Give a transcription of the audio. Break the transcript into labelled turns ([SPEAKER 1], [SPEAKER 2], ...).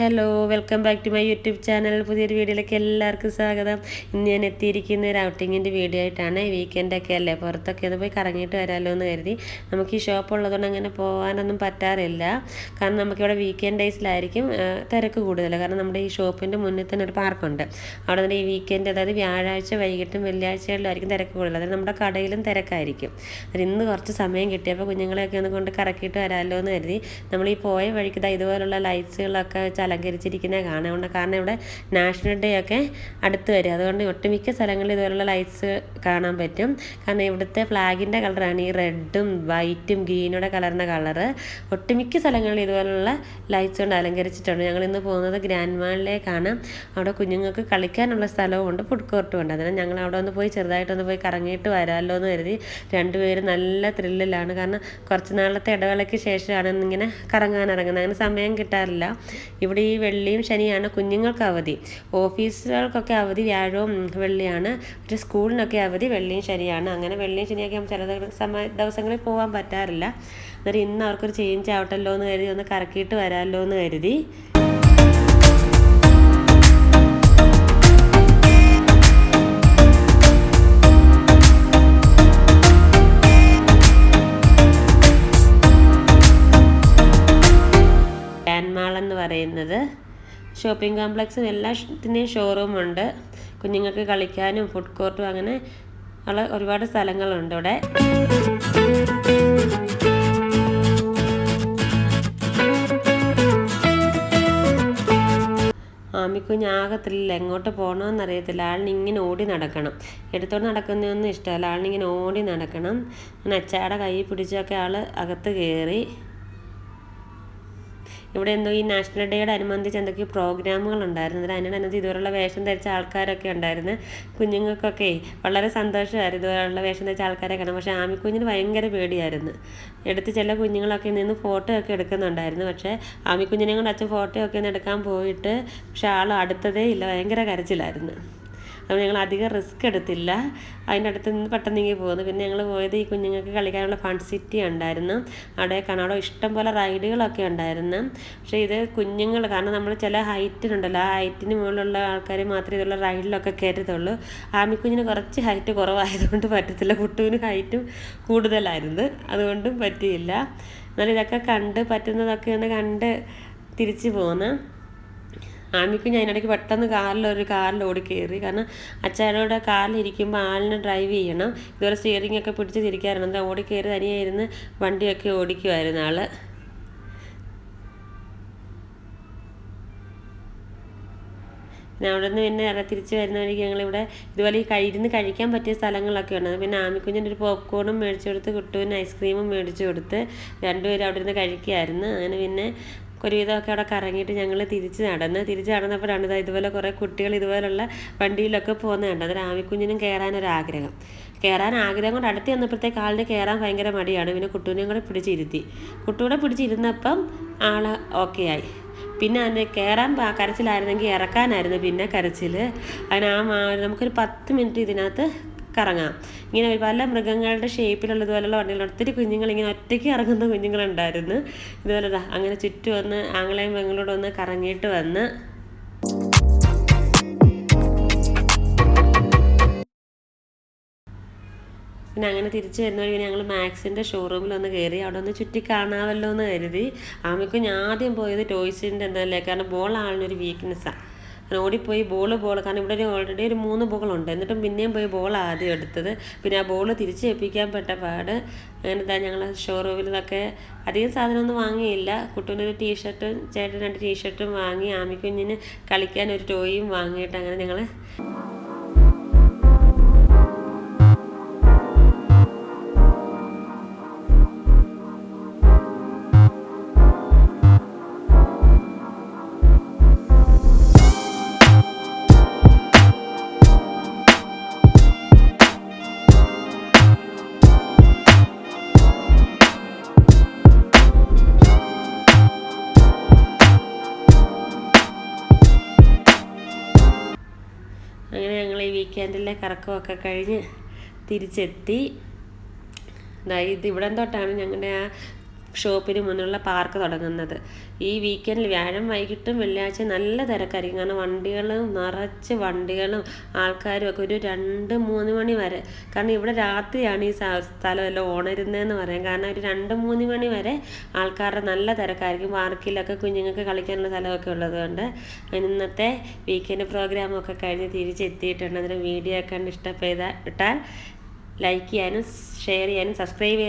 [SPEAKER 1] hello welcome back to my YouTube channel പുതിയൊരു വീഡിയോയിലേക്ക് എല്ലാവർക്കും സ്വാഗതം ഇന്ന് ഞാൻ എത്തിയിരിക്കുന്ന ഒരു ഔട്ടിങ്ങിൻ്റെ വീഡിയോ ആയിട്ടാണ് വീക്കെൻഡൊക്കെ അല്ലേ പുറത്തൊക്കെ ഒന്ന് പോയി കറങ്ങിയിട്ട് വരാമല്ലോ എന്ന് കരുതി നമുക്ക് ഈ ഷോപ്പ് ഉള്ളതുകൊണ്ട് അങ്ങനെ പോകാനൊന്നും പറ്റാറില്ല കാരണം നമുക്കിവിടെ വീക്കെൻഡ് ഡേയ്സിലായിരിക്കും തിരക്ക് കൂടുതൽ കാരണം നമ്മുടെ ഈ ഷോപ്പിൻ്റെ മുന്നിൽ തന്നെ ഒരു പാർക്കുണ്ട് അവിടെ നിന്ന് ഈ വീക്കെൻഡ് അതായത് വ്യാഴാഴ്ച വൈകിട്ടും വെള്ളിയാഴ്ചകളിലായിരിക്കും തിരക്ക് കൂടുതൽ അതായത് നമ്മുടെ കടയിലും തിരക്കായിരിക്കും അത് ഇന്ന് കുറച്ച് സമയം കിട്ടിയപ്പോൾ കുഞ്ഞുങ്ങളെയൊക്കെ ഒന്ന് കൊണ്ട് കറക്കിയിട്ട് വരാമല്ലോ എന്ന് കരുതി നമ്മൾ ഈ പോയ വഴിക്ക് ഇതുപോലുള്ള ലൈറ്റ്സുകളൊക്കെ അലങ്കരിച്ചിരിക്കുന്നത് കാണാറുണ്ട് കാരണം ഇവിടെ നാഷണൽ ഡേ ഒക്കെ അടുത്ത് വരും അതുകൊണ്ട് ഒട്ടുമിക്ക സ്ഥലങ്ങളിൽ ഇതുപോലുള്ള ലൈറ്റ്സ് കാണാൻ പറ്റും കാരണം ഇവിടുത്തെ ഫ്ലാഗിൻ്റെ കളറാണ് ഈ റെഡും വൈറ്റും ഗ്രീനൂടെ കളറിൻ്റെ കളറ് ഒട്ടുമിക്ക സ്ഥലങ്ങളിൽ ഇതുപോലുള്ള ലൈറ്റ്സ് കൊണ്ട് അലങ്കരിച്ചിട്ടുണ്ട് ഞങ്ങൾ ഇന്ന് പോകുന്നത് ഗ്രാൻഡ് മാളിലേക്കാണ് അവിടെ കുഞ്ഞുങ്ങൾക്ക് കളിക്കാനുള്ള സ്ഥലവും ഉണ്ട് ഫുഡ് കോർട്ടും ഉണ്ട് അതിനാൽ ഞങ്ങൾ അവിടെ ഒന്ന് പോയി ചെറുതായിട്ടൊന്ന് പോയി കറങ്ങിയിട്ട് വരാമല്ലോ എന്ന് കരുതി രണ്ടുപേരും നല്ല ത്രില്ലിലാണ് കാരണം കുറച്ച് നാളത്തെ ഇടവേളയ്ക്ക് ശേഷമാണ് ഇങ്ങനെ കറങ്ങാൻ ഇറങ്ങുന്നത് അങ്ങനെ സമയം കിട്ടാറില്ല ഇവിടെ നമ്മുടെ ഈ വെള്ളിയും ശനിയാണ് കുഞ്ഞുങ്ങൾക്ക് അവധി ഓഫീസുകൾക്കൊക്കെ അവധി വ്യാഴവും വെള്ളിയാണ് പക്ഷേ സ്കൂളിനൊക്കെ അവധി വെള്ളിയും ശനിയാണ് അങ്ങനെ വെള്ളിയും ശനിയൊക്കെ ചില സമയ ദിവസങ്ങളിൽ പോകാൻ പറ്റാറില്ല അന്നേരം ഇന്ന് അവർക്കൊരു ചേഞ്ച് ആവട്ടല്ലോ എന്ന് കരുതി ഒന്ന് കറക്കിയിട്ട് വരാമല്ലോ എന്ന് കരുതി ഷോപ്പിംഗ് കോംപ്ലക്സിന് എല്ലാത്തിൻ്റെയും ഉണ്ട് കുഞ്ഞുങ്ങൾക്ക് കളിക്കാനും ഫുഡ് കോർട്ടും അങ്ങനെ ഉള്ള ഒരുപാട് സ്ഥലങ്ങളുണ്ട് ഇവിടെ ആമിക്കുഞ്ഞ് ആകത്തില്ല എങ്ങോട്ട് പോകണമെന്നറിയത്തില്ല ആളിനിങ്ങനെ ഓടി നടക്കണം എടുത്തോണ്ട് നടക്കുന്നതൊന്നും ഇഷ്ടമല്ല ആളിനിങ്ങനെ ഓടി നടക്കണം അങ്ങനെ അച്ചാടെ കൈ പിടിച്ചൊക്കെ ആൾ അകത്ത് കയറി ഇവിടെ എന്തോ ഈ നാഷണൽ ഡേയുടെ അനുബന്ധിച്ച് എന്തൊക്കെയോ പ്രോഗ്രാമുകൾ ഉണ്ടായിരുന്നു അതിൽ അതിനകത്ത് ഇതുപോലുള്ള വേഷം ധരിച്ച ആൾക്കാരൊക്കെ ഉണ്ടായിരുന്നു കുഞ്ഞുങ്ങൾക്കൊക്കെ വളരെ സന്തോഷമായിരുന്നു ഇതുപോലുള്ള വേഷം ധരിച്ച ആൾക്കാരെ കാണാൻ പക്ഷേ കുഞ്ഞിന് ഭയങ്കര പേടിയായിരുന്നു എടുത്ത് ചില കുഞ്ഞുങ്ങളൊക്കെ നിന്ന് ഫോട്ടോ ഒക്കെ എടുക്കുന്നുണ്ടായിരുന്നു പക്ഷേ കുഞ്ഞിനെ കൊണ്ട് അച്ഛൻ ഫോട്ടോ ഒക്കെ ഒന്ന് എടുക്കാൻ പോയിട്ട് പക്ഷെ ആൾ അടുത്തതേ ഇല്ല ഭയങ്കര കരച്ചിലായിരുന്നു അപ്പോൾ ഞങ്ങൾ അധികം റിസ്ക് എടുത്തില്ല അടുത്ത് നിന്ന് പെട്ടെന്ന് ഇങ്ങനെ പോകുന്നു പിന്നെ ഞങ്ങൾ പോയത് ഈ കുഞ്ഞുങ്ങൾക്ക് കളിക്കാനുള്ള ഫൺ സിറ്റി ഉണ്ടായിരുന്നു അവിടെ കാണാടോ ഇഷ്ടം പോലെ റൈഡുകളൊക്കെ ഉണ്ടായിരുന്നു പക്ഷേ ഇത് കുഞ്ഞുങ്ങൾ കാരണം നമ്മൾ ചില ഹൈറ്റിനുണ്ടല്ലോ ആ ഹൈറ്റിന് മുകളിലുള്ള ആൾക്കാർ മാത്രമേ ഇതുള്ള റൈഡിലൊക്കെ കയറ്റത്തുള്ളൂ ആമിക്കുഞ്ഞിന് കുറച്ച് ഹൈറ്റ് കുറവായതുകൊണ്ട് പറ്റത്തില്ല കുട്ടുവിന് ഹൈറ്റും കൂടുതലായിരുന്നു അതുകൊണ്ടും പറ്റിയില്ല എന്നാൽ ഇതൊക്കെ കണ്ട് പറ്റുന്നതൊക്കെ ഒന്ന് കണ്ട് തിരിച്ചു പോകുന്നു ആമിക്ക് ഞാൻ ഇടയ്ക്ക് പെട്ടെന്ന് കാറിലൊരു കാറിൽ ഓടി കയറി കാരണം അച്ചാരോടെ കാറിലിരിക്കുമ്പോൾ ആളിനെ ഡ്രൈവ് ചെയ്യണം ഇതുപോലെ സ്റ്റിയറിംഗ് ഒക്കെ പിടിച്ച് തിരിക്കാറുണ്ട് എന്താ ഓടി കയറി തനിയെ ഇരുന്ന് വണ്ടിയൊക്കെ ഓടിക്കുമായിരുന്നു ആള് പിന്നെ അവിടെ നിന്ന് പിന്നെ ഇറ തിരിച്ച് വരുന്ന വഴിക്ക് ഞങ്ങളിവിടെ ഇതുപോലെ ഈ കഴിയിരുന്ന് കഴിക്കാൻ പറ്റിയ സ്ഥലങ്ങളൊക്കെ ഉണ്ട് പിന്നെ ആമിക്കുഞ്ഞിൻ്റെ ഒരു പോപ്കോണും മേടിച്ചു കൊടുത്ത് കുട്ടുവിന് ഐസ്ക്രീമും മേടിച്ചു കൊടുത്ത് രണ്ടുപേരും അവിടെ നിന്ന് കഴിക്കുകയായിരുന്നു അങ്ങനെ പിന്നെ ഒരുവിധമൊക്കെ അവിടെ കറങ്ങിയിട്ട് ഞങ്ങൾ തിരിച്ച് നടന്ന് തിരിച്ച് നടന്നപ്പോഴാണ് ഇതാ ഇതുപോലെ കുറേ കുട്ടികൾ ഇതുപോലുള്ള വണ്ടിയിലൊക്കെ പോകുന്നത് കണ്ട് അത് രാമിക്കുഞ്ഞിനും കയറാനൊരാഗ്രഹം കയറാൻ ആഗ്രഹം കൊണ്ട് അടുത്ത് ചെന്നപ്പോഴത്തേക്ക് ആളിന് കയറാൻ ഭയങ്കര മടിയാണ് പിന്നെ കുട്ടൂനെയും കൂടെ പിടിച്ചിരുത്തി കുട്ടൂടെ പിടിച്ചിരുന്നപ്പം ആൾ ഓക്കെ ആയി പിന്നെ അതിന് കയറാൻ കരച്ചിലായിരുന്നെങ്കിൽ ഇറക്കാനായിരുന്നു പിന്നെ കരച്ചിൽ അതിന് ആ നമുക്കൊരു പത്ത് മിനിറ്റ് ഇതിനകത്ത് കറങ്ങാം ഇങ്ങനെ പല മൃഗങ്ങളുടെ ഷേപ്പിലുള്ളതുപോലുള്ള വണ്ടികൾ ഒത്തിരി കുഞ്ഞുങ്ങൾ ഇങ്ങനെ ഒറ്റയ്ക്ക് ഇറങ്ങുന്ന കുഞ്ഞുങ്ങളുണ്ടായിരുന്നു ഇതുപോലെ അങ്ങനെ ചുറ്റും വന്ന് ആങ്ങളെയും പെങ്ങളോട് വന്ന് കറങ്ങിയിട്ട് വന്ന് പിന്നെ അങ്ങനെ തിരിച്ചു വരുന്ന വഴി ഞങ്ങൾ മാക്സിൻ്റെ ഷോറൂമിൽ ഒന്ന് കയറി അവിടെ ഒന്ന് ചുറ്റി കാണാമല്ലോ എന്ന് കരുതി ആമയ്ക്ക് ഞാൻ ആദ്യം പോയത് ടോയ്സിൻ്റെ എന്തല്ലേ കാരണം ബോൾ ആളിനൊരു വീക്ക്നെസ്സാണ് അങ്ങനെ ഓടിപ്പോയി ബോൾ ബോൾ കാരണം ഇവിടെ ഒരു ഓൾറെഡി ഒരു മൂന്ന് ബോളുണ്ട് എന്നിട്ടും പിന്നെയും പോയി ബോൾ ആദ്യം എടുത്തത് പിന്നെ ആ ബോൾ തിരിച്ചേൽപ്പിക്കാൻ പെട്ട പാട് അങ്ങനെ തന്നെ ഞങ്ങൾ ഷോറൂമിൽ നിന്നൊക്കെ അധികം സാധനമൊന്നും വാങ്ങിയില്ല കുട്ടൂനൊരു ടീഷർട്ടും ചേട്ടൻ രണ്ട് ടീഷർട്ടും വാങ്ങി ആമിക്കുഞ്ഞിന് കളിക്കാൻ ഒരു ടോയും വാങ്ങിയിട്ട് അങ്ങനെ ഞങ്ങൾ അങ്ങനെ ഞങ്ങൾ ഈ വീക്കെൻഡിലെ കറക്കമൊക്കെ കഴിഞ്ഞ് തിരിച്ചെത്തി ഇത് ഇവിടം തൊട്ടാണ് ഞങ്ങളുടെ ആ ഷോപ്പിന് മുന്നിലുള്ള പാർക്ക് തുടങ്ങുന്നത് ഈ വീക്കെൻഡിൽ വ്യാഴം വൈകിട്ടും വെള്ളിയാഴ്ച നല്ല തിരക്കായിരിക്കും കാരണം വണ്ടികളും നിറച്ച് വണ്ടികളും ആൾക്കാരും ഒക്കെ ഒരു രണ്ട് മൂന്ന് മണി വരെ കാരണം ഇവിടെ രാത്രിയാണ് ഈ എല്ലാം ഓണരുന്നതെന്ന് പറയാം കാരണം ഒരു രണ്ട് മൂന്ന് മണി വരെ ആൾക്കാരുടെ നല്ല തിരക്കായിരിക്കും പാർക്കിലൊക്കെ കുഞ്ഞുങ്ങൾക്ക് കളിക്കാനുള്ള സ്ഥലമൊക്കെ ഉള്ളതുകൊണ്ട് ഇന്നത്തെ വീക്കെൻഡ് പ്രോഗ്രാമൊക്കെ കഴിഞ്ഞ് തിരിച്ചെത്തിയിട്ടുണ്ട് അതിന് വീഡിയോ കണ്ട് ഇഷ്ടപ്പെട്ടാൽ ലൈക്ക് ചെയ്യാനും ഷെയർ ചെയ്യാനും സബ്സ്ക്രൈബ് ചെയ്യാനും